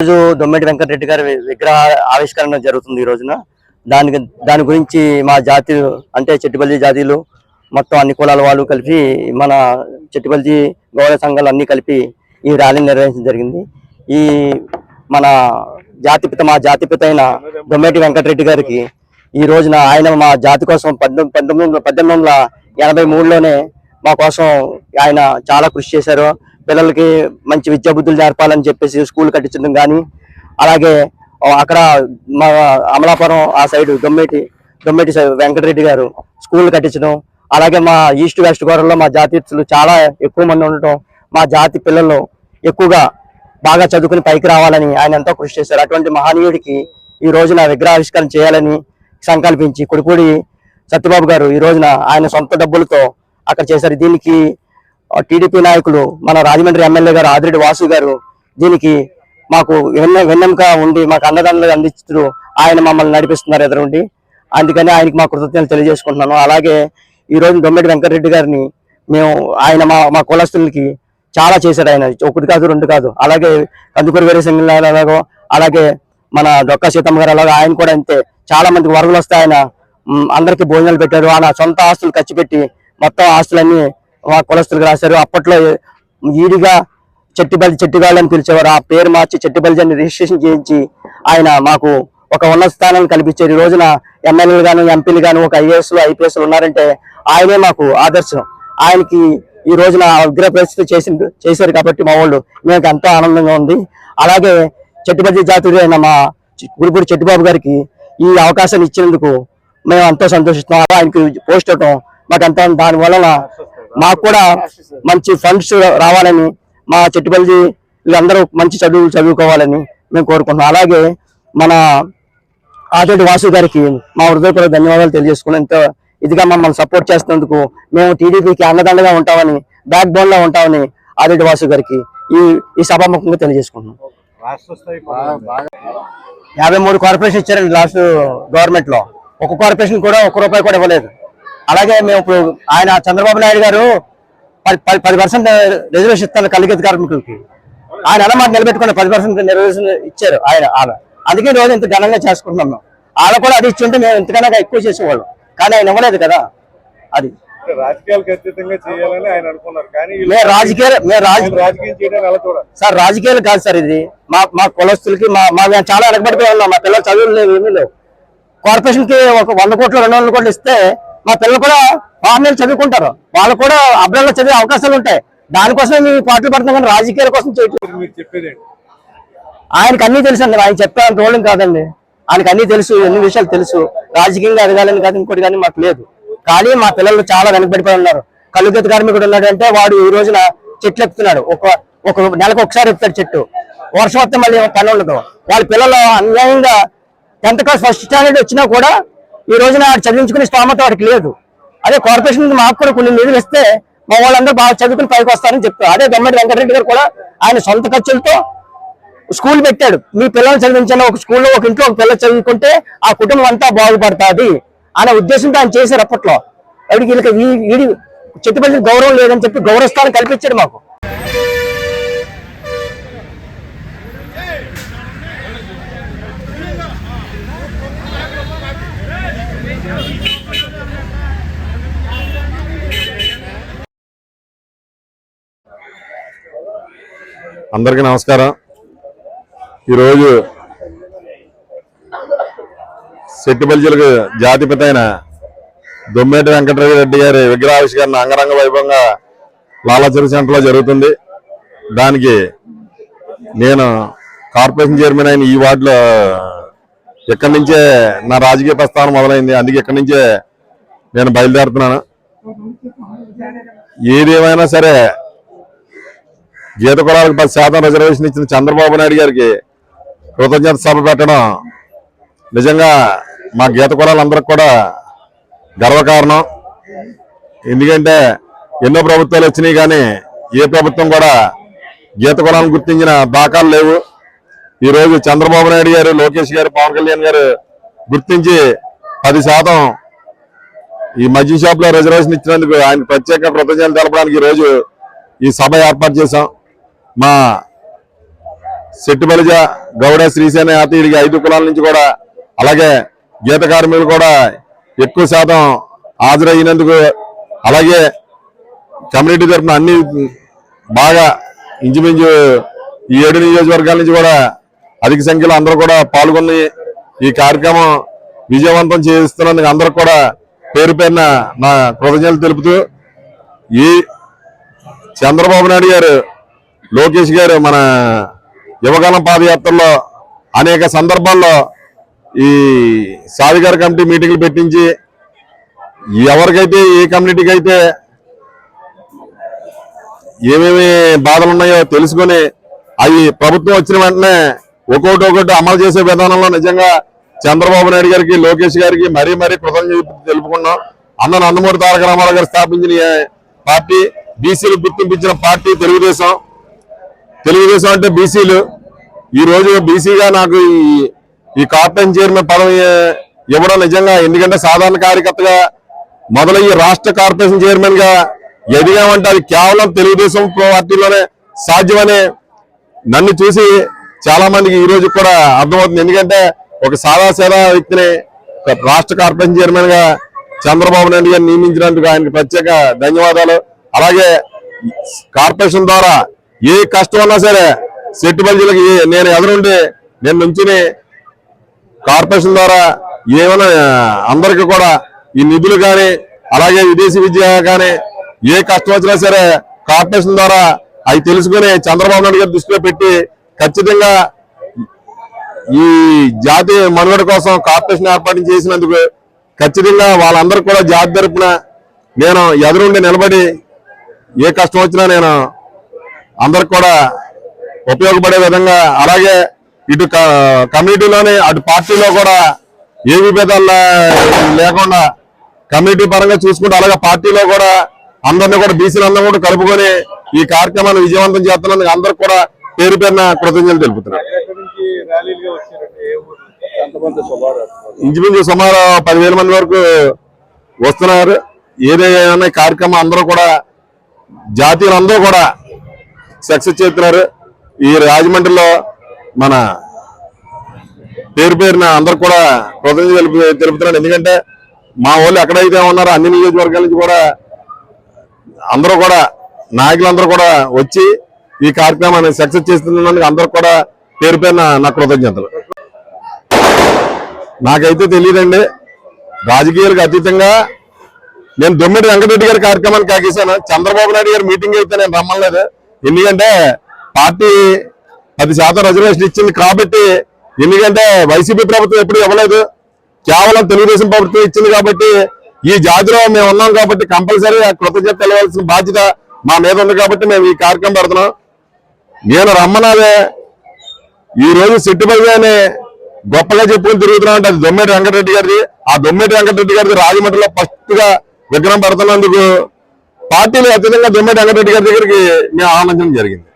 రోజు దొమ్మెటి వెంకటరెడ్డి గారి విగ్రహ ఆవిష్కరణ జరుగుతుంది ఈ రోజున. దానికి దాని గురించి మా జాతి అంటే చెట్టుపల్లి జాతీయులు మొత్తం అన్ని కులాల వాళ్ళు కలిపి మన చెట్టుపల్లి గౌరవ సంఘాలు అన్ని కలిపి ఈ ర్యాలీ నిర్వహించడం జరిగింది. ఈ మన జాతిపిత మా జాతిపిత అయిన దొమ్మెటి వెంకటరెడ్డి గారికి ఈ రోజున ఆయన మా జాతి కోసం పద్దెనిమిది పంతొమ్మిది వందల పద్దెనిమిది వందల ఎనభై మూడులోనే మా కోసం ఆయన చాలా కృషి చేశారు. పిల్లలకి మంచి విద్యా బుద్ధులు నేర్పాలని చెప్పేసి స్కూల్ కట్టించడం కానీ అలాగే అక్కడ మా అమలాపురం ఆ సైడ్ దొమ్మేటి దొమ్మేటి సైడ్ వెంకటరెడ్డి గారు స్కూల్ కట్టించడం అలాగే మా ఈస్ట్ వెస్ట్ గోదావరిలో మా జాతీయులు చాలా ఎక్కువ మంది ఉండటం మా జాతి పిల్లలు ఎక్కువగా బాగా చదువుకుని పైకి రావాలని ఆయన ఎంతో కృషి చేశారు. అటువంటి మహనీయుడికి ఈ రోజున విగ్రహావిష్కరణ చేయాలని సంకల్పించి కొడుకుడి సత్యబాబు గారు ఈ రోజున ఆయన సొంత డబ్బులతో అక్కడ చేశారు. దీనికి టీడీపీ నాయకులు మన రాజమండ్రి ఎమ్మెల్యే గారు ఆదిరెడ్డి వాసు గారు దీనికి మాకు వెన్న వెన్నెముక ఉండి మాకు అన్నదండలు అందిస్తూ ఆయన మమ్మల్ని నడిపిస్తున్నారు ఎదురుండి. అందుకని ఆయనకి మా కృతజ్ఞతలు తెలియజేసుకుంటున్నాను. అలాగే ఈ రోజు దొమ్మిడి వెంకటరెడ్డి గారిని మేము ఆయన మా మా కులస్తులకి చాలా చేశాడు ఆయన. ఒకటి కాదు రెండు కాదు. అలాగే కందుకూరు వేరే సింగ్ అలాగే మన డొక్కా సీతమ్మ గారు అలాగే ఆయన కూడా అంతే. చాలా మందికి వరదలు వస్తే ఆయన అందరికీ భోజనాలు పెట్టారు. ఆయన సొంత ఆస్తులు ఖర్చు పెట్టి మొత్తం ఆస్తులన్నీ కులస్తులకు రాశారు. అప్పట్లో ఈడిగా చెట్టిబల్లి చెట్టిగాళ్ళు అని పిలిచేవారు. ఆ పేరు మార్చి చెట్టిబల్లి అని రిజిస్ట్రేషన్ చేయించి ఆయన మాకు ఒక ఉన్నత స్థానాన్ని కల్పించారు. ఈ రోజున ఎమ్మెల్యేలు గాను ఎంపీలు గాను ఒక ఐఏఎస్ ఐపీఎస్లు ఉన్నారంటే ఆయనే మాకు ఆదర్శం. ఆయనకి ఈ రోజున అగ్ర పరిస్థితి చేసి చేశారు కాబట్టి మా వాళ్ళు మేము ఎంతో ఆనందంగా ఉంది. అలాగే చెట్టుబల్లి జాతుడు అయిన మా గురుగురు గురుపూడి చెట్టుబాబు గారికి ఈ అవకాశాన్ని ఇచ్చినందుకు మేము ఎంతో సంతోషిస్తున్నాం. ఆయనకి పోస్ట్ అవటం మాకు ఎంతో దాని వలన మాకు కూడా మంచి ఫండ్స్ రావాలని మా చెట్టుపల్లి వీళ్ళందరూ మంచి చదువులు చదువుకోవాలని మేము కోరుకుంటున్నాం. అలాగే మన ఆదోటి వాసు గారికి మా హృదయపూర్వక ధన్యవాదాలు తెలియజేసుకుని ఎంతో ఇదిగా మమ్మల్ని సపోర్ట్ చేస్తున్నందుకు మేము టీడీపీకి అండదండగా ఉంటామని బ్యాక్ బోన్లో ఉంటామని ఆదోటి వాసు గారికి ఈ ఈ సభాముఖంగా తెలియజేసుకుంటున్నాం. రాష్ట్ర స్థాయి పదవి. యాభై మూడు కార్పొరేషన్ ఇచ్చారండి లాస్ట్ గవర్నమెంట్లో ఒక కార్పొరేషన్ కూడా ఒక్క రూపాయి కూడా ఇవ్వలేదు. అలాగే మేము ఇప్పుడు ఆయన చంద్రబాబు నాయుడు గారు పది పది- పర్సెంట్ రిజర్వేషన్ ఇస్తారు కలిగేది కార్మికులకి. ఆయన అలా మాట నిలబెట్టుకుని పది పర్సెంట్ రిజర్వేషన్ ఇచ్చారు ఆయన ఆమె. అందుకే రోజు ఇంత ఘనంగా చేసుకుంటున్నాం మేము. కూడా అది ఇచ్చి ఉంటే మేము ఇంతకన్నా ఎక్కువ చేసేవాళ్ళం. కానీ ఆయన ఇవ్వలేదు కదా. అది. సార్ రాజకీయాలు కాదు సార్ ఇది. మా మా కులస్తులకి మా మా మేము చాలా వెనకబడిపోయి ఉన్నాం. మా పిల్లలు చదువులు లేవు ఏమీ లేవు. కార్పొరేషన్కి ఒక వంద కోట్లు రెండు వందల కోట్లు ఇస్తే మా పిల్లలు కూడా ఫార్మేలు చదువుకుంటారు. వాళ్ళు కూడా అబ్రాల్లో చదివే అవకాశాలు ఉంటాయి. దానికోసమే మేము పాటలు పడుతున్నాం కానీ రాజకీయాల కోసం చేయట్లేదు. ఆయనకు అన్ని తెలుసు అండి. ఆయన చెప్పేంత రోలింగ్ కాదండి. ఆయనకు అన్ని తెలుసు ఎన్ని విషయాలు తెలుసు. రాజకీయంగా ఎదగాలని కాదు ఇంకోటి కానీ మాకు లేదు. కానీ మా పిల్లలు చాలా వెనకబడిపోయి ఉన్నారు. కలుగత కార్మికుడు ఉన్నాడంటే వాడు ఈ రోజున చెట్లు ఎక్కుతున్నాడు. ఒక ఒక నెలకు ఒకసారి ఎక్కుతాడు చెట్టు. వర్షం వస్తే మళ్ళీ పని ఉండదు. వాళ్ళ పిల్లలు అన్యాయంగా టెన్త్ క్లాస్ ఫస్ట్ స్టాండర్డ్ వచ్చినా కూడా ఈ రోజున చదివించుకునే స్తోమత వాడికి లేదు. అదే కార్పొరేషన్ నుంచి మాకు కూడా కొన్ని నిధులు ఇస్తే మా వాళ్ళందరూ బాగా చదువుకుని పైకి వస్తారని చెప్తారు అదే దొమ్మడి వెంకటరెడ్డి గారు కూడా ఆయన సొంత ఖర్చులతో స్కూల్ పెట్టాడు. మీ పిల్లల్ని చదివించండి ఒక స్కూల్లో ఒక ఇంట్లో ఒక పిల్లలు చదువుకుంటే ఆ కుటుంబం అంతా బాగుపడుతుంది అనే ఉద్దేశంతో ఆయన చేశారు అప్పట్లో. ఎవరికి వీళ్ళకి వీ- వీడి చెట్టుపల్లి గౌరవం లేదని చెప్పి గౌరవస్థానం కల్పించాడు మాకు. అందరికీ నమస్కారం. ఈరోజు సెట్టిపల్లిలకు జాతిపిత అయిన దొమ్మేటి వెంకటరెడ్డి గారి విగ్రహావిష్కరణ అంగరంగ వైభవంగా లాలాచెరు సెంటర్లో జరుగుతుంది. దానికి నేను కార్పొరేషన్ చైర్మన్ అయిన ఈ వార్డులో ఇక్కడి నుంచే నా రాజకీయ ప్రస్థానం మొదలైంది అందుకే ఇక్కడి నుంచే నేను బయలుదేరుతున్నాను. ఏదేమైనా సరే గీత కులాలకు పది శాతం రిజర్వేషన్ ఇచ్చిన చంద్రబాబు నాయుడు గారికి. కృతజ్ఞత సభ పెట్టడం నిజంగా మా గీత కులాలందరికి కూడా గర్వకారణం. ఎందుకంటే ఎన్నో ప్రభుత్వాలు వచ్చినాయి కానీ ఏ ప్రభుత్వం కూడా గీత కులాలను గుర్తించిన దాఖలు లేవు. ఈరోజు చంద్రబాబు నాయుడు గారు లోకేష్ గారు పవన్ కళ్యాణ్ గారు గుర్తించి పది శాతం ఈ మద్యం షాప్లో రిజర్వేషన్ ఇచ్చినందుకు ఆయన ప్రత్యేక కృతజ్ఞతలు తెలపడానికి ఈరోజు రోజు ఈ సభ ఏర్పాటు చేశాం. మా శెట్టిబలిజ గౌడ శ్రీసేన యాతీయుడికి ఐదు కులాల నుంచి కూడా అలాగే గీత కార్మికులు కూడా ఎక్కువ శాతం హాజరయ్యినందుకు అలాగే కమ్యూనిటీ తరఫున అన్ని బాగా ఇంచుమించు ఈ ఏడు నియోజకవర్గాల నుంచి కూడా అధిక సంఖ్యలో అందరూ కూడా పాల్గొని ఈ కార్యక్రమం విజయవంతం చేస్తున్నందుకు అందరూ కూడా పేరు పేరున నా కృతజ్ఞతలు తెలుపుతూ ఈ చంద్రబాబు నాయుడు గారు లోకేష్ గారు మన యువకాలం పాదయాత్రలో అనేక సందర్భాల్లో ఈ సాధికార కమిటీ మీటింగ్లు పెట్టించి ఎవరికైతే ఏ కమ్యూనిటీకి అయితే ఏమేమి బాధలు ఉన్నాయో తెలుసుకొని అవి ప్రభుత్వం వచ్చిన వెంటనే ఒక్కొక్కటి ఒకటి అమలు చేసే విధానంలో నిజంగా చంద్రబాబు నాయుడు గారికి లోకేష్ గారికి మరీ మరీ కృతజ్ఞత తెలుపుకున్నాం. అన్న నందమూరి తారక రామారావు గారు స్థాపించిన పార్టీ బీసీలు గుర్తింపించిన పార్టీ తెలుగుదేశం. తెలుగుదేశం అంటే బీసీలు. ఈ రోజు బీసీగా నాకు ఈ ఈ కార్పొరేషన్ చైర్మన్ పదవి ఇవ్వడం నిజంగా ఎందుకంటే సాధారణ కార్యకర్తగా మొదలయ్యి రాష్ట్ర కార్పొరేషన్ చైర్మన్గా ఎదిగామంటే అది కేవలం తెలుగుదేశం పార్టీలోనే సాధ్యమని నన్ను చూసి చాలా మందికి ఈ రోజు కూడా అర్థమవుతుంది. ఎందుకంటే ఒక సాదా సేదా వ్యక్తిని రాష్ట్ర కార్పొరేషన్ చైర్మన్గా చంద్రబాబు నాయుడు గారు నియమించినందుకు ఆయనకి ప్రత్యేక ధన్యవాదాలు. అలాగే కార్పొరేషన్ ద్వారా ఏ కష్టం ఉన్నా సరే సెట్టుబల్జీలకి నేను ఎదురుండి నేను నుంచుని కార్పొరేషన్ ద్వారా ఏమైనా అందరికి కూడా ఈ నిధులు కానీ అలాగే విదేశీ విద్య కానీ ఏ కష్టం వచ్చినా సరే కార్పొరేషన్ ద్వారా అవి తెలుసుకుని చంద్రబాబు నాయుడు గారి దృష్టిలో పెట్టి ఖచ్చితంగా ఈ జాతి మనుగడ కోసం కార్పొరేషన్ ఏర్పాటు చేసినందుకు ఖచ్చితంగా వాళ్ళందరికీ కూడా జాతి తరపున నేను ఎదురుండి నిలబడి ఏ కష్టం వచ్చినా నేను అందరికి కూడా ఉపయోగపడే విధంగా అలాగే ఇటు క- అటు పార్టీలో కూడా ఏ విభేదాలు లేకుండా కమిటీ పరంగా చూసుకుంటూ అలాగే పార్టీలో కూడా అందరినీ కూడా బీసీలందరూ కూడా కలుపుకొని ఈ కార్యక్రమాన్ని విజయవంతం చేస్తున్నందుకు అందరికి కూడా పేరు పేరున కృతజ్ఞతలు తెలుపుతున్నారు సుమారు ఇంచుమించు సుమారు పదివేల మంది వరకు వస్తున్నారు. ఏదైనా కార్యక్రమం అందరూ కూడా జాతీయులందరూ కూడా సక్సెస్ చేస్తున్నారు. ఈ రాజమండ్రిలో మన పేరు పేరున అందరు కూడా కృతజ్ఞత తెలుపు తెలుపుతున్నాడు ఎందుకంటే మా వాళ్ళు ఎక్కడైతే ఉన్నారో అన్ని నియోజకవర్గాల నుంచి కూడా అందరూ కూడా నాయకులందరూ కూడా వచ్చి ఈ కార్యక్రమాన్ని సక్సెస్ చేస్తున్నందుకు అందరూ కూడా పేరు పేరున నా కృతజ్ఞతలు. నాకైతే తెలియదండి. రాజకీయాలకు అతీతంగా నేను దొమ్మిడి వెంకటరెడ్డి గారి కార్యక్రమాన్ని కాకేశాను చంద్రబాబు నాయుడు గారి మీటింగ్ అయితే నేను రమ్మలేదు. ఎందుకంటే పార్టీ పది శాతం రిజర్వేషన్ ఇచ్చింది కాబట్టి ఎందుకంటే వైసీపీ ప్రభుత్వం ఎప్పుడు ఇవ్వలేదు. కేవలం తెలుగుదేశం ప్రభుత్వం ఇచ్చింది కాబట్టి ఈ జాతిలో మేము ఉన్నాం కాబట్టి కంపల్సరీ కృతజ్ఞత తెలవాల్సిన బాధ్యత మా మీద ఉంది కాబట్టి మేము ఈ కార్యక్రమం పెడుతున్నాం. నేను రమ్మనాదే. ఈ రోజు అని గొప్పగా చెప్పుకుని తిరుగుతున్నాం అంటే అది దొమ్మేటి వెంకటరెడ్డి గారిది. ఆ దొమ్మేటి వెంకటరెడ్డి గారిది రాజమండ్రిలో ఫస్ట్గా విగ్రహం పెడుతున్నందుకు పార్టీలో అత్యధికంగా దొమ్మేటి వెంకటరెడ్డి గారి దగ్గరికి మేము ఆహ్వానించడం జరిగింది.